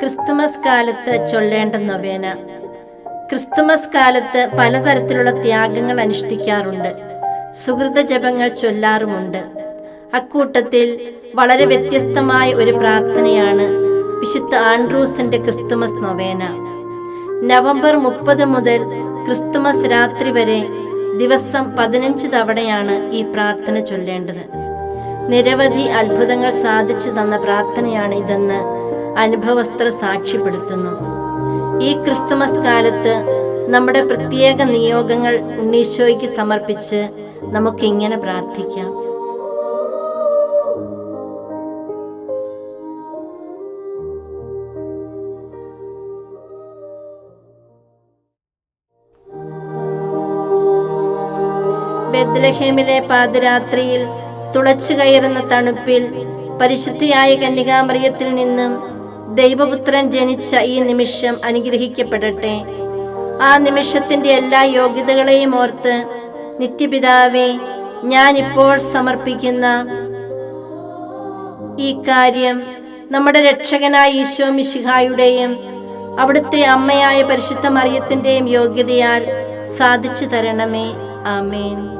Christmas കാലത്ത് ചൊല്ലേണ്ട നൊവേന Christmas കാലത്ത് പലതരത്തിലുള്ള ത്യാഗങ്ങൾ അനുഷ്ഠിക്കാറുണ്ട്. സുഹൃത ജപങ്ങൾ ചൊല്ലാറുമുണ്ട്. അക്കൂട്ടത്തിൽ വളരെ വ്യത്യസ്തമായ ഒരു പ്രാർത്ഥനയാണ് വിശുദ്ധ ആൻഡ്രൂസിന്റെ ക്രിസ്തുമസ് നൊവേന. നവംബർ മുപ്പത് മുതൽ ക്രിസ്തുമസ് രാത്രി വരെ ദിവസം പതിനഞ്ച് തവണയാണ് ഈ പ്രാർത്ഥന ചൊല്ലേണ്ടത്. നിരവധി അത്ഭുതങ്ങൾ സാധിച്ചു തന്ന പ്രാർത്ഥനയാണ് ഇതെന്ന് അനുഭവസ്ഥർ സാക്ഷ്യപ്പെടുത്തുന്നു. ഈ ക്രിസ്തുമസ് കാലത്ത് നമ്മുടെ പ്രത്യേക നിയോഗങ്ങൾ ഉണ്ണീശോയ്ക്ക് സമർപ്പിച്ച് നമുക്കിങ്ങനെ പ്രാർത്ഥിക്കാം. ബെദ്ലഹേമിലെ പാതിരാത്രിയിൽ തുളച്ചു കയറുന്ന തണുപ്പിൽ പരിശുദ്ധിയായ കന്യകാമറിയത്തിൽ നിന്നും ദൈവപുത്രൻ ജനിച്ച ഈ നിമിഷം അനുഗ്രഹിക്കപ്പെടട്ടെ. ആ നിമിഷത്തിന്റെ എല്ലാ യോഗ്യതകളെയും ഓർത്ത് നിത്യപിതാവെ ഇപ്പോൾ സമർപ്പിക്കുന്ന ഈ കാര്യം നമ്മുടെ രക്ഷകനായ ഈശോ മിശിഹായുടെയും അവിടുത്തെ അമ്മയായ പരിശുദ്ധ മറിയത്തിന്റെയും യോഗ്യതയാൽ സാധിച്ചു തരണമേ. ആമേൻ.